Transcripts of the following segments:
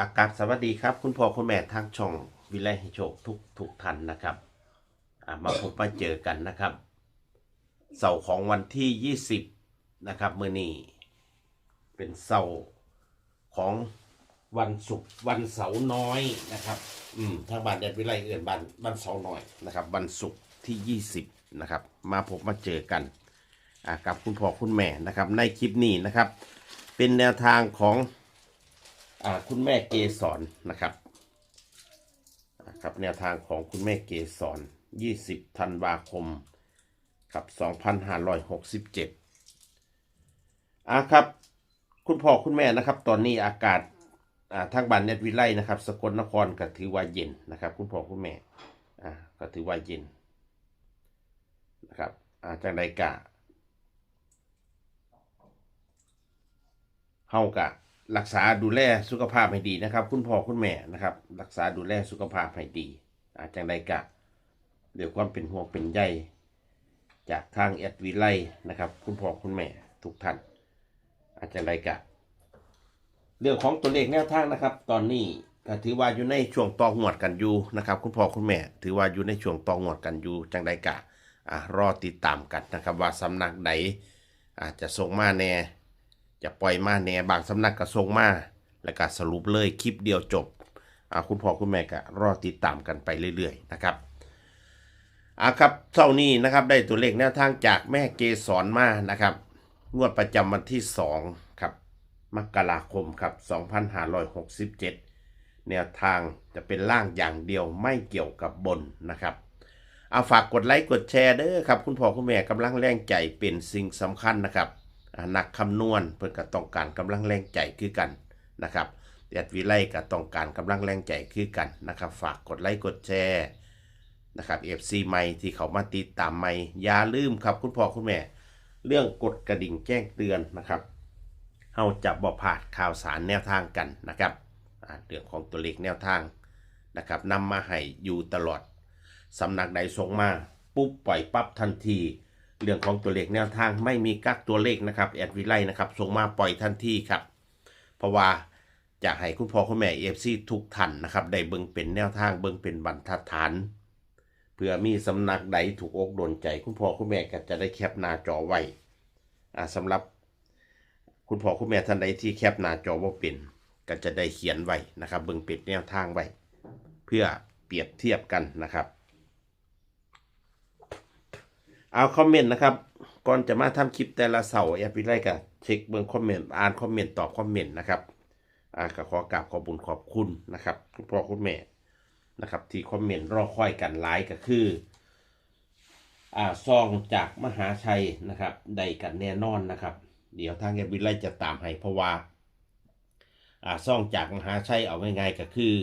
อากาศสวัสดีครับ คุณพ่อคุณแม่ทางช่องวิไลโชคทุกทุกท่านนะครับมาพบมาเจอกันนะครับ เสาร์ของวันที่ 20 นะครับมื่อนี้เป็นเสาร์ของวันศุกร์วันเสาร์น้อยนะครับ อืมทางบ้านแดดวิไลเอื่นบ้านบ้านเสาร์น้อยนะครับ วันศุกร์ที่ 20 นะครับ มาพบมาเจอกันอ่ากับคุณพ่อคุณแม่นะครับ ในคลิปนี้นะครับ เป็นแนวทางของ คุณแม่เกสรนะครับครับแนวทางของคุณแม่เกสร20ธันวาคมครับ2567อ่าครับ คุณพ่อคุณแม่นะครับ ตอนนี้อากาศอ่าทางบ้านเนตวิไลนะครับ สกลนครก็ถือว่าเย็นนะครับ คุณพ่อคุณแม่อ่าก็ถือว่าเย็นนะครับอ่าจังใดกะเฮากะ รักษาดูแลสุขภาพให้ดีนะครับ คุณพ่อคุณแม่นะครับ รักษาดูแลสุขภาพให้ดี อาจังใดกะเดี๋ยวความเป็นห่วงเป็นใยจากทางแอดวิไลนะครับ คุณพ่อคุณแม่ทุกท่านอาจังใดกะเรื่องของตัวเลขแนวทางนะครับ ตอนนี้ก็ถือว่าอยู่ในช่วงตองวดกันอยู่นะครับ คุณพ่อคุณแม่ ถือว่าอยู่ในช่วงตองวดกันอยู่จังใดกะอ่ารอติดตามกันนะครับ ว่าสำนักใดอาจจะส่งมาแน่ จะปล่อยมาแหน่บางสำนักก็ส่งมา แล้วก็สรุปเลยคลิปเดียวจบคุณพ่อคุณแม่ก็รอติดตามกันไปเรื่อยๆนะครับอ่าครับเท่านี้นะครับได้ตัวเลขแนวทางจากแม่เกสรมานะครับงวดประจำวันที่2ครับมกราคมครับ2567 แนวทางจะเป็นล่างอย่างเดียวไม่เกี่ยวกับบนนะครับเอาฝากกดไลค์กดแชร์เด้อครับ คุณพ่อคุณแม่กำลังแรงใจเป็นสิ่งสำคัญนะครับ นักคำนวณเพื่อก็ต้องการกำลังแรงใจคือกันนะครับแอดวิไลก็ต้องการกำลังแรงใจคือกันนะครับ ฝากกดไลค์กดแชร์นะครับเอฟซีใหม่ที่เขามาติดตามใหม่อย่าลืมครับคุณพ่อคุณแม่ เรื่องกดกระดิ่งแจ้งเตือนนะครับเฮาจะบ่พลาดข่าวสารแนวทางกันนะครับเรื่องของตัวเลขแนวทางนะครับนำมาให้อยู่ตลอดสำนักใดส่งมาปุ๊บปล่อยปั๊บทันที เรื่องของตัวเลขแนวทางไม่มีกักตัวเลขนะครับแอดวิไลนะครับส่งมาปล่อยทันทีครับ เพราะว่าจะให้คุณพ่อคุณแม่เอฟซีทุกท่านนะครับได้เบิ่งเป็นแนวทางเบิ่งเป็นบรรทัดฐาน เพื่อมีสำนักใดถูกอกโดนใจ คุณพ่อคุณแม่ก็จะได้แคปหน้าจอไว้อ่าสำหรับ คุณพ่อคุณแม่ท่านใดที่แคปหน้าจอว่าเป็นก็จะได้เขียนไว้นะครับ เบิ่งเป็นแนวทางไว้ เพื่อเปรียบเทียบกันนะครับ เอาคอมเมนต์นะครับก่อนจะมาทำคลิปแต่ละเสาร์แอปพิไลกับเช็คเบิ่งคอมเมนต์อ่านคอมเมนต์ตอบคอมเมนต์นะครับอ่าก็ขอกราบขอบคุญขอบคุณนะครับคุณพ่อคุณแม่นะครับ ที่คอมเมนต์รอคอยกันหลายก็คืออ่าซองจากมหาชัยนะครับได้กันแน่นอนนะครับ เดี๋ยวทางแอปพิไลจะตามให้เพราะว่าอ่าซองจากมหาชัยเอาง่ายๆก็คือ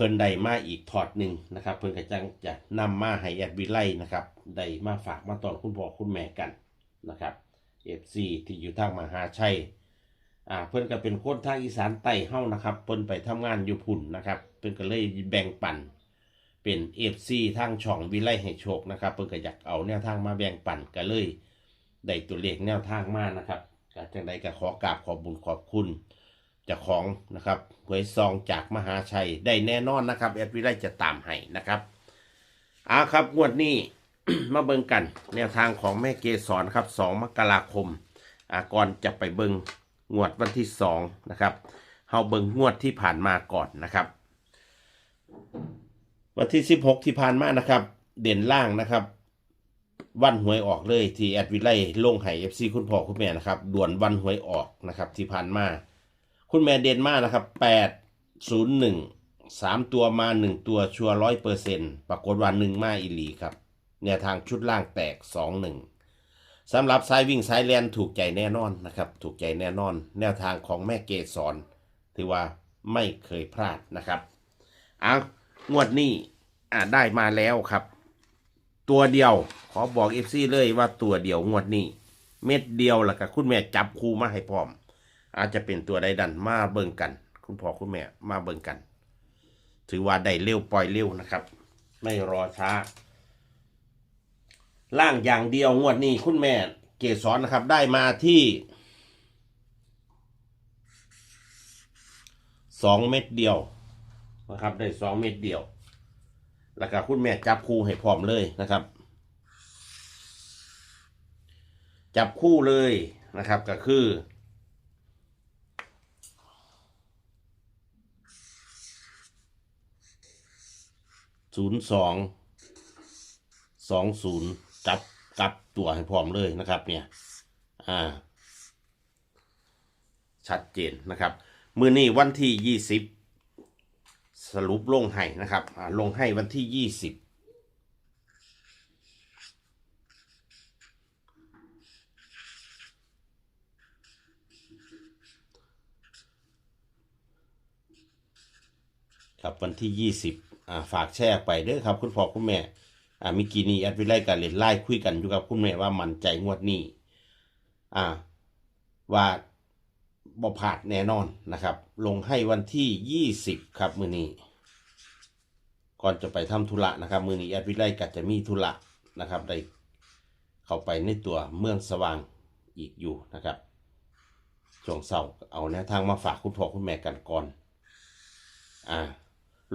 เพิ่นได้มาอีกถอดหนึ่งนะครับ เพิ่นก็จังจะนำมาให้แอดวิไลนะครับได้มาฝากมาตอนคุณพ่อคุณแม่กันนะครับ FC ที่อยู่ทางมหาชัยอ่าเพิ่นก็เป็นคนทางอีสานใต้เฮ้านะครับ เพิ่นไปทำงานอยู่พุ่นนะครับ เพิ่นก็เลยแบ่งปันเป็น FC ทางช่องวิไลให้โชคนะครับ เพิ่นก็อยากเอาแนวทางมาแบ่งปันก็เลยได้ตัวเลขแนวทางมานะครับก็จังใดก็ขอกราบขอบุญขอบคุณ จ้าของนะครับหวยซองจากมหาชัยได้แน่นอนนะครับแอดวิไลจะตามให้นะครับอาครับงวดนี้ มาเบิ่งกัน แนวทางของแม่เกสรครับ 2 มกราคมอาก่อนจะไปเบิ่งงวดวันที่2นะครับเฮาเบิ่งงวดที่ผ่านมาก่อนนะครับ วันที่ 16 ที่ผ่านมานะครับ เด่นล่างนะครับวันหวยออกเลยที่แอดวิไลลงให้ FC คุณพ่อคุณแม่นะครับด่วนวันหวยออกนะครับที่ผ่านมา คุณแม่เดนมานะครับแปดศูนย์หนึ่งสามตัวมาหนึ่งตัวชัวร้อยเปอร์เซ็นต์ปรากฏว่าหนึ่งมาอีลีครับแนวทางชุดล่างแตกสองหนึ่งสำหรับสายวิ่งสายแลนถูกใจแน่นอนนะครับ ถูกใจแน่นอน แนวทางของแม่เกสรถือว่าไม่เคยพลาดนะครับเอางวดนี้อ่าได้มาแล้วครับ ตัวเดียวขอบอกเอฟซีเลยว่าตัวเดียวงวดนี้ เม็ดเดียวแล้วก็คุณแม่จับคูมาให้พร้อม อาจจะเป็นตัวใดดันมาเบิ่งกัน คุณพ่อคุณแม่มาเบิ่งกัน ถือว่าได้เร็วปล่อยเร็วนะครับ ไม่รอช้า ล่างอย่างเดียวงวดนี้คุณแม่เกสรนะครับ ได้มาที่สองเม็ดเดียวนะครับ ได้สองเม็ดเดียว แล้วก็คุณแม่จับคู่ให้พร้อมเลยนะครับ จับคู่เลยนะครับก็คือ ศูนย์สองสองศูนย์จับกลับตัวให้พร้อมเลยนะครับ เนี่ย อ่า ชัดเจนนะครับ มือนี้วันที่ยี่สิบสรุปลงให้นะครับ อ่า ลงให้วันที่ยี่สิบครับวันที่ยี่สิบ อ่าฝากแชร์ไปเด้อครับ คุณพ่อคุณแม่อ่ามิกีนี่แอดวิไลการเล่นไล่คุยกันอยู่กับคุณแม่ว่ามันใจงวดนี้อ่า ว่าบ่ผาดแน่นอนนะครับ ลงให้วันที่20ครับมือนี้ ก่อนจะไปทำธุระนะครับ มือนี้แอดวิไลก็จะมีธุระนะครับได้เข้าไปในตัวเมืองสว่างอีกอยู่นะครับช่วงเสาร์เอาแนวทางมาฝากคุณพ่อคุณแม่กันก่อน อ่า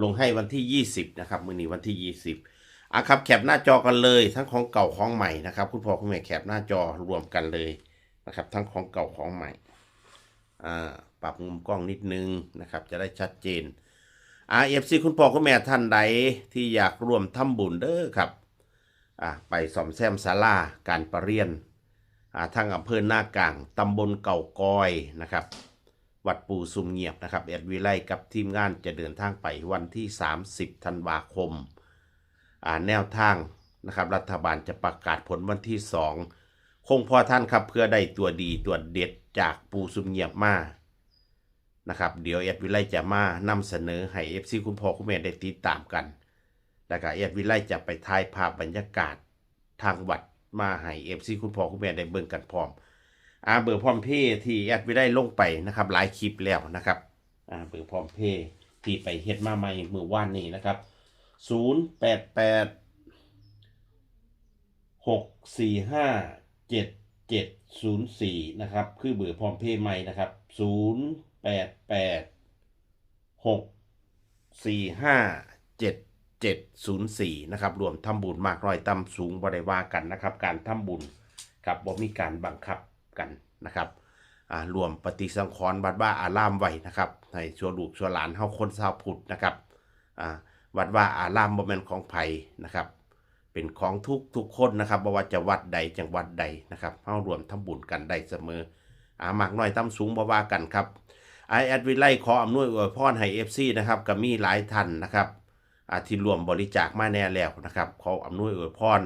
ลงให้วันที่ 20 นะครับ มือนี้วันที่ 20อะครับแคปหน้าจอกันเลย ทั้งของเก่าของใหม่นะครับ คุณพ่อคุณแม่แคปหน้าจอรวมกันเลยนะครับ ทั้งของเก่าของใหม่อ่าปรับมุมกล้องนิดนึงนะครับ จะได้ชัดเจนอ่าเอฟซีคุณพ่อคุณแม่ท่านใดที่อยากร่วมทำบุญเด้อครับอ่าไปสอมแซมศาลาการประเรียนอ่าทางอำเภอหน้ากลางตำบลเก่ากอยนะครับ วัดปูซุมเงียบนะครับเอ็ดวิไลกับทีมงานจะเดินทางไปวันที่ 30 ธันวาคมาแนวทางนะครับรัฐบาลจะประกาศผลวันที่ 2 คงพอท่านครับเพื่อได้ตัวดีตัวเด็ดจากปูซุมเงียบมานะครับเดี๋ยวเอ็ดวิไลจะมานำเสนอให้เอฟซีคุณพ่อคุณแม่ได้ติดตามกันแล้วก็เอ็ดวิไลจะไปถ่ายภาพบรรยากาศทางวัดมาให้เอฟซีคุณพ่อคุณแม่ได้เบิ่งกันพร้อม อาเบอร์พร้อมเพย์ที่แอดวิได้ลงไปนะครับหลายคลิปแล้วนะครับอาเบอร์พร้อมเพย์ที่ไปเฮ็ดมาใหม่เมื่อวานนี้นะครับศูนย์แปดแปดหกสี่ห้าเจ็ดเจ็ดศูนย์สี่นะครับคือเบอร์พร้อมเพย์ใหม่นะครับศูนย์แปดแปดหกสี่ห้าเจ็ดเจ็ดศูนย์สี่นะครับรวมทำบุญมากน้อยต่ำสูงบริวากันนะครับ การทำบุญครับบ่มีการบังคับ กันนะครับรวมปฏิสังขรณ์วัดว่าอารามไว้นะครับให้ชัวลูกชัวหลานเฮาคนชาวพุทธนะครับวัดว่าอารามบ่แม่นของไผ่นะครับ เป็นของทุกทุกคนนะครับบ่ว่าจะวัดใดจังหวัดใดนะครับเฮารวมทำบุญกันได้เสมออามากน้อยต่ำสูงบ่ว่ากันครับไอแอดวิไลขออำนวยอวยพรให้ FC นะครับก็มีหลายท่านนะครับที่รวมบริจาคมาแน่แล้วนะครับขออำนวยอวยพร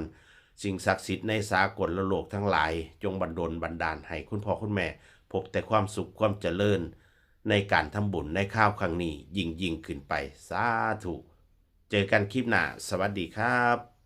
สิ่งศักดิ์สิทธิ์ในสากลและโลกทั้งหลาย จงบันดลบันดาลให้คุณพ่อคุณแม่ พบแต่ความสุขความเจริญ ในการทำบุญในข้าวครั้งนี้ยิ่งยิ่งขึ้นไป สาธุ เจอกันคลิปหน้า สวัสดีครับ